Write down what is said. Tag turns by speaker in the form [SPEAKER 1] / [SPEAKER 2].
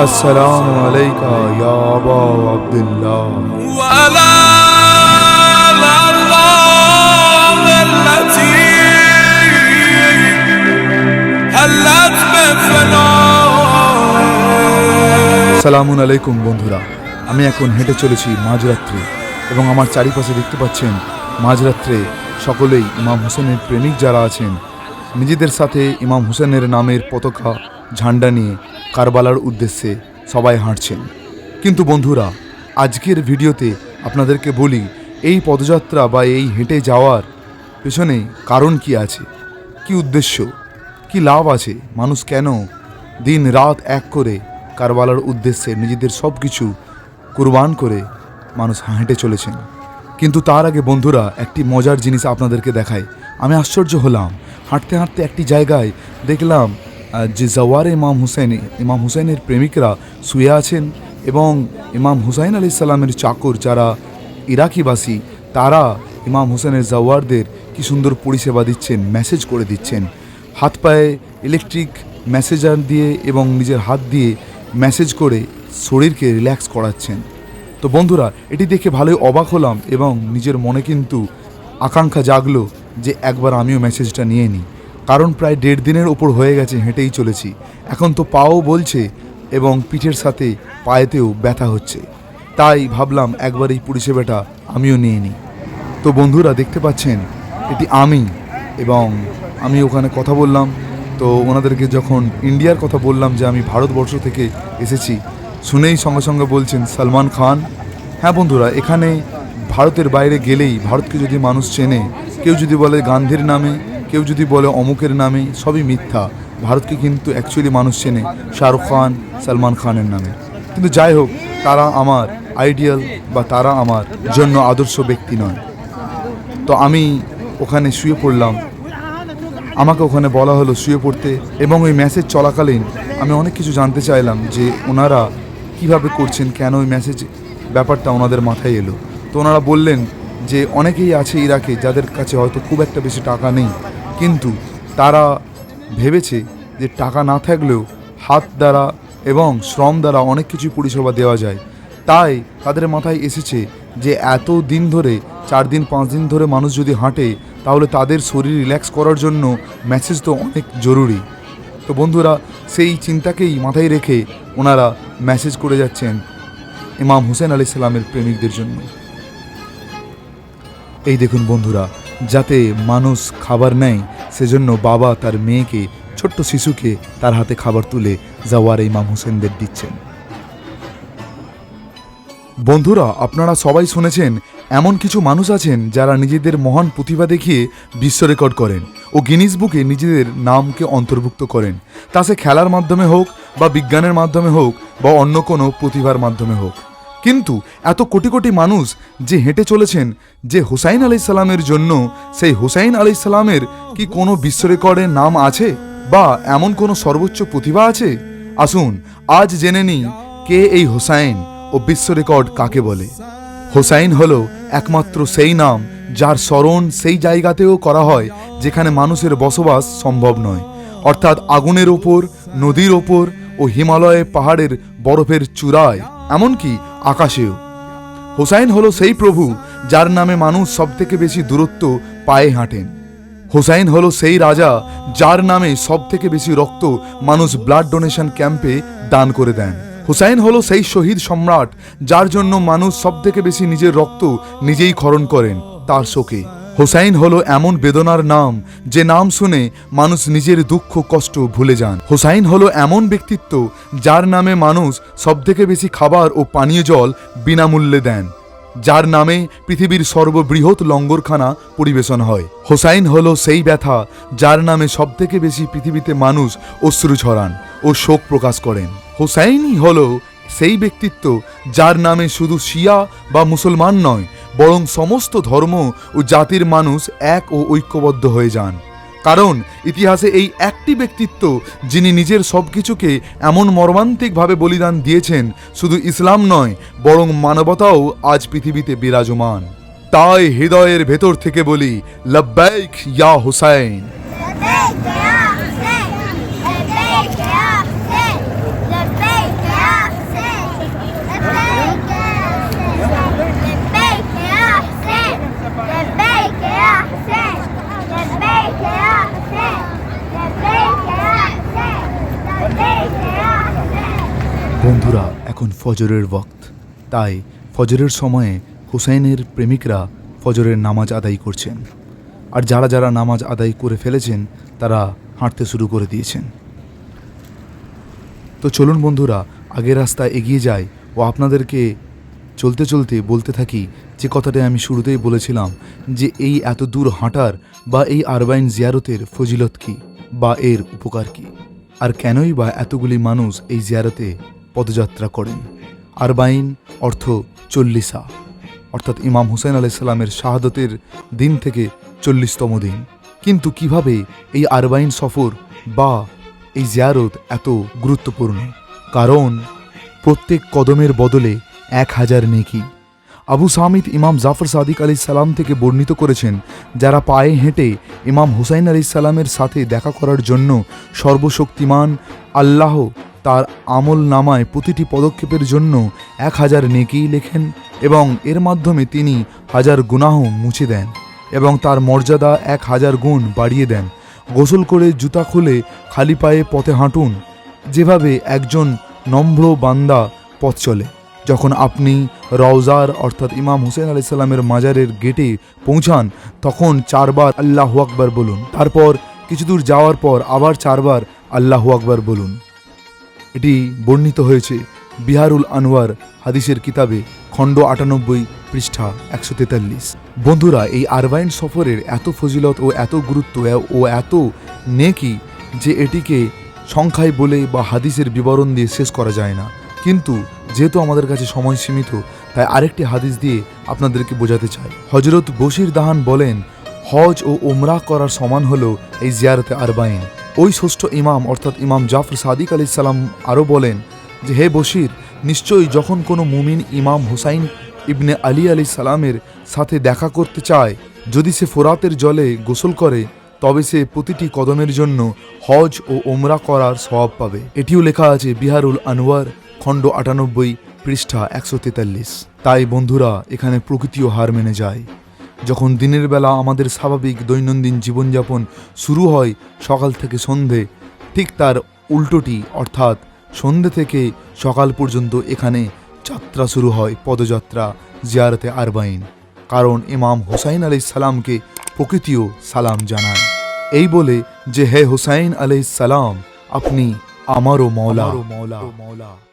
[SPEAKER 1] السلام عليك يا أبا عبد الله
[SPEAKER 2] ولا الأرض التي هلت بفنائك
[SPEAKER 1] সালামুন আলাইকুম বন্ধুরা আমি এখন হেঁটে চলেছি মাঝরাত্রে এবং আমার চারিপাশে দেখতে পাচ্ছেন মাঝরাত্রে সকলেই ইমাম হোসেনের প্রেমিক যারা আছেন নিজেদের সাথে ইমাম হোসেনের নামের পতাকা ঝান্ডা নিয়ে কারবালার উদ্দেশ্যে সবাই হাঁটছেন। কিন্তু বন্ধুরা, আজকের ভিডিওতে আপনাদেরকে বলি, এই পদযাত্রা বা এই হেঁটে যাওয়ার পেছনে কারণ কি আছে? কি উদ্দেশ্য? কি লাভ আছে? মানুষ কেন দিন রাত এক করে কারবালার উদ্দেশ্যে নিজেদের সব কিছু কুরবান করে মানুষ হেঁটে চলেছেন? কিন্তু তার আগে বন্ধুরা, একটি মজার জিনিস আপনাদেরকে দেখায় আমি আশ্চর্য হলাম। হাঁটতে হাঁটতে একটি জায়গায় দেখলাম যে জওয়ারে ইমাম হুসেন ইমাম হুসেনের প্রেমিকরা শুয়ে আছেন এবং ইমাম হুসাইন আলি সাল্লামের চাকর যারা ইরাকিবাসী, তারা ইমাম হোসেনের জওয়ারদের কি সুন্দর পরিষেবা দিচ্ছেন, মেসেজ করে দিচ্ছেন। হাত পায়ে ইলেকট্রিক মেসেজার দিয়ে এবং নিজের হাত দিয়ে মেসেজ করে শরীরকে রিল্যাক্স করাচ্ছেন। তো বন্ধুরা, এটি দেখে ভালোই অবাক হলাম এবং নিজের মনে কিন্তু আকাঙ্ক্ষা জাগলো যে একবার আমিও মেসেজটা নিয়ে নিই। কারণ প্রায় দেড় দিনের ওপর হয়ে গেছে, হেঁটেই চলেছি। এখন তো পাও বলছে এবং পিঠের সাথে পায়েতেও ব্যথা হচ্ছে। তাই ভাবলাম একবার এই পরিষেবাটা আমিও নিয়ে নিই। তো বন্ধুরা, দেখতে পাচ্ছেন, এটি আমি এবং আমি ওখানে কথা বললাম। তো ওনাদেরকে যখন ইন্ডিয়ার কথা বললাম যে আমি ভারতবর্ষ থেকে এসেছি, শুনেই সঙ্গে সঙ্গে বলছেন, সালমান খান। হ্যাঁ বন্ধুরা, এখানে ভারতের বাইরে গেলেই ভারতকে যদি মানুষ চেনে, কেউ যদি বলে গান্ধীর নামে কেউ যদি বলে অমুকের নামে, সবই মিথ্যা। ভারতকে কিন্তু অ্যাকচুয়ালি মানুষ চেনে শাহরুখ খান, সালমান খানের নামে। কিন্তু যাই হোক, তারা আমার আইডিয়াল বা তারা আমার জন্য আদর্শ ব্যক্তি নয়। তো আমি ওখানে শুয়ে পড়লাম। আমাকে ওখানে বলা হলো শুয়ে পড়তে এবং ওই মেসেজ চলাকালীন আমি অনেক কিছু জানতে চাইলাম যে ওনারা কীভাবে করছেন, কেন ওই মেসেজ ব্যাপারটা ওনাদের মাথায় এলো। তো ওনারা বললেন যে, অনেকেই আছে ইরাকে যাদের কাছে হয়তো খুব একটা বেশি টাকা নেই। কিন্তু তারা ভেবেছে যে টাকা না থাকলেও হাত দ্বারা এবং শ্রম দ্বারা অনেক কিছু পরিষেবা দেওয়া যায়। তাই তাদের মাথায় এসেছে যে এত দিন ধরে, চার দিন, পাঁচ দিন ধরে মানুষ যদি হাঁটে, তাহলে তাদের শরীর রিল্যাক্স করার জন্য মেসেজ তো অনেক জরুরি। তো বন্ধুরা, সেই চিন্তাকেই মাথায় রেখে ওনারা ম্যাসেজ করে যাচ্ছেন ইমাম হুসেন আলি সাল্লামের প্রেমিকদের জন্য। এই দেখুন বন্ধুরা যাতে মানুষ খাবার নেয়, সেজন্য বাবা তার মেয়েকে, ছোট্ট শিশুকে তার হাতে খাবার তুলে জাওয়ার ইমাম হোসেনদের দিচ্ছেন। বন্ধুরা, আপনারা সবাই শুনেছেন, এমন কিছু মানুষ আছেন যারা নিজেদের মহান প্রতিভা দেখিয়ে বিশ্ব রেকর্ড করেন ও গিনিস বুকে নিজেদের নামকে অন্তর্ভুক্ত করেন। তা সে খেলার মাধ্যমে হোক বা বিজ্ঞানের মাধ্যমে হোক বা অন্য কোনো প্রতিভার মাধ্যমে হোক। কিন্তু এত কোটি কোটি মানুষ যে হেঁটে চলেছেন যে হুসাইন আলি সালামের জন্য, সেই হুসাইন আলি সালামের কি কোনো বিশ্ব রেকর্ডে নাম আছে? বা এমন কোনো সর্বোচ্চ প্রতিভা আছে? আসুন আজ জেনে নিই কে এই হুসাইন ও বিশ্ব রেকর্ড কাকে বলে। হোসাইন হলো একমাত্র সেই নাম যার স্মরণ সেই জায়গাতেও করা হয় যেখানে মানুষের বসবাস সম্ভব নয়। অর্থাৎ আগুনের ওপর, নদীর ওপর ও হিমালয়ে পাহাড়ের বরফের চূড়ায় এমনকি আকাশেও। হোসাইন হলো সেই প্রভু যার নামে মানুষ সবথেকে বেশি দূরত্ব পায়ে হাঁটেন। হোসাইন হলো সেই রাজা যার নামে সবথেকে বেশি রক্ত মানুষ ব্লাড ডোনেশন ক্যাম্পে দান করে দেন। হুসাইন হলো সেই শহীদ সম্রাট যার জন্য মানুষ সবথেকে বেশি নিজের রক্ত নিজেই খরণ করেন, তার শোকে। হোসাইন হলো এমন বেদনার নাম যে নাম শুনে মানুষ নিজের দুঃখ কষ্ট ভুলে যান। হোসাইন হলো এমন ব্যক্তিত্ব যার নামে মানুষ সবথেকে বেশি খাবার ও পানীয় জল বিনামূল্যে দেন, যার নামে পৃথিবীর সর্ববৃহৎ লঙ্গরখানা পরিবেশন হয়। হোসাইন হল সেই ব্যথা যার নামে সবথেকে বেশি পৃথিবীতে মানুষ অশ্রু ছড়ান ও শোক প্রকাশ করেন। হোসাইনই হলো সেই ব্যক্তিত্ব যার নামে শুধু শিয়া বা মুসলমান নয়, বরং সমস্ত ধর্ম ও জাতির মানুষ এক ও ঐক্যবদ্ধ হয়ে যান। কারণ ইতিহাসে এই একটি ব্যক্তিত্ব যিনি নিজের সবকিছুকে এমন মর্মান্তিকভাবে বলিদান দিয়েছেন, শুধু ইসলাম নয়, বরং মানবতাও আজ পৃথিবীতে বিরাজমান। তাই হৃদয়ের ভেতর থেকে বলি, লব্বাইক ইয়া হুসাইন। বন্ধুরা, এখন ফজরের ওয়াক্ত। তাই ফজরের সময়ে হুসাইনের প্রেমিকরা ফজরের নামাজ আদায় করছেন। আর যারা যারা নামাজ আদায় করে ফেলেছেন, তারা হাঁটতে শুরু করে দিয়েছেন। তো চলুন বন্ধুরা, আগের রাস্তায় এগিয়ে যাই ও আপনাদেরকে চলতে চলতে বলতে থাকি যে কথাটা আমি শুরুতেই বলেছিলাম যে এই এত দূর হাঁটার বা এই আরবাইন জিয়ারতের ফজিলত কী বা এর উপকার কী? আর কেনই বা এতগুলি মানুষ এই জিয়ারতে পদযাত্রা করেন। আরবাইন অর্থ চল্লিশা, অর্থাৎ ইমাম হুসেন আলাইসাল্লামের শাহাদতের দিন থেকে চল্লিশতম দিন। কিন্তু কীভাবে এই আরবাইন সফর বা এই জিয়ারত এত গুরুত্বপূর্ণ? কারণ প্রত্যেক কদমের বদলে এক হাজার নেকি। আবু সামিদ ইমাম জাফর সাদিক আলি সালাম থেকে বর্ণিত করেছেন, যারা পায়ে হেঁটে ইমাম হুসাইন আলি সালামের সাথে দেখা করার জন্য সর্বশক্তিমান আল্লাহ তার আমল নামায় প্রতিটি পদক্ষেপের জন্য এক হাজার নেকি লেখেন এবং এর মাধ্যমে তিনি হাজার গুনাহ মুছে দেন এবং তার মর্যাদা এক হাজার গুণ বাড়িয়ে দেন। গোসল করে জুতা খুলে খালি পায়ে পথে হাঁটুন, যেভাবে একজন নম্র বান্দা পথ চলে। যখন আপনি রওজার অর্থাৎ ইমাম হুসেন আলি সাল্লামের মাজারের গেটে পৌঁছান, তখন চারবার আল্লাহ আকবার বলুন। তারপর কিছু দূর যাওয়ার পর আবার চারবার আল্লাহ আকবার বলুন। এটি বর্ণিত হয়েছে বিহারুল আনোয়ার হাদিসের কিতাবে, খণ্ড আটানব্বই, পৃষ্ঠা একশো তেতাল্লিশ। বন্ধুরা, এই আরবাইন সফরের এত ফজিলত ও এত গুরুত্ব ও এত নেকি যে এটিকে সংখ্যায় বলে বা হাদিসের বিবরণ দিয়ে শেষ করা যায় না। কিন্তু যেহেতু আমাদের কাছে সময় সীমিত, তাই আরেকটি হাদিস দিয়ে আপনাদেরকে বোঝাতে চাই। হজরত বশির দাহান বলেন, হজ ও ওমরা করার সমান হলো এই জিয়ারতে আরবাইন। ওই ষষ্ঠ ইমাম, অর্থাৎ ইমাম জাফর সাদিক আলি সালাম আরও বলেন যে, হে বশির, নিশ্চয়ই যখন কোনো মুমিন ইমাম হুসাইন ইবনে আলী আলি সালামের সাথে দেখা করতে চায়, যদি সে ফোরাতের জলে গোসল করে, তবে সে প্রতিটি কদমের জন্য হজ ও ওমরা করার স্বভাব পাবে। এটিও লেখা আছে বিহারুল আনোয়ার খণ্ড আটানব্বই পৃষ্ঠা একশো তেতাল্লিশ। তাই বন্ধুরা, এখানে প্রকৃতিও হার মেনে যায়। যখন দিনের বেলা আমাদের স্বাভাবিক দৈনন্দিন জীবনযাপন শুরু হয় সকাল থেকে সন্ধে, ঠিক তার উল্টোটি, অর্থাৎ সন্ধে থেকে সকাল পর্যন্ত এখানে যাত্রা শুরু হয়, পদযাত্রা, জিয়ারতে আরবাইন। কারণ ইমাম হুসাইন আলি সালামকে প্রকৃতিও সালাম জানায়। এই বলে যে, হে হুসাইন আলাই সালাম, আপনি আমারও মৌলা মৌলা মৌলা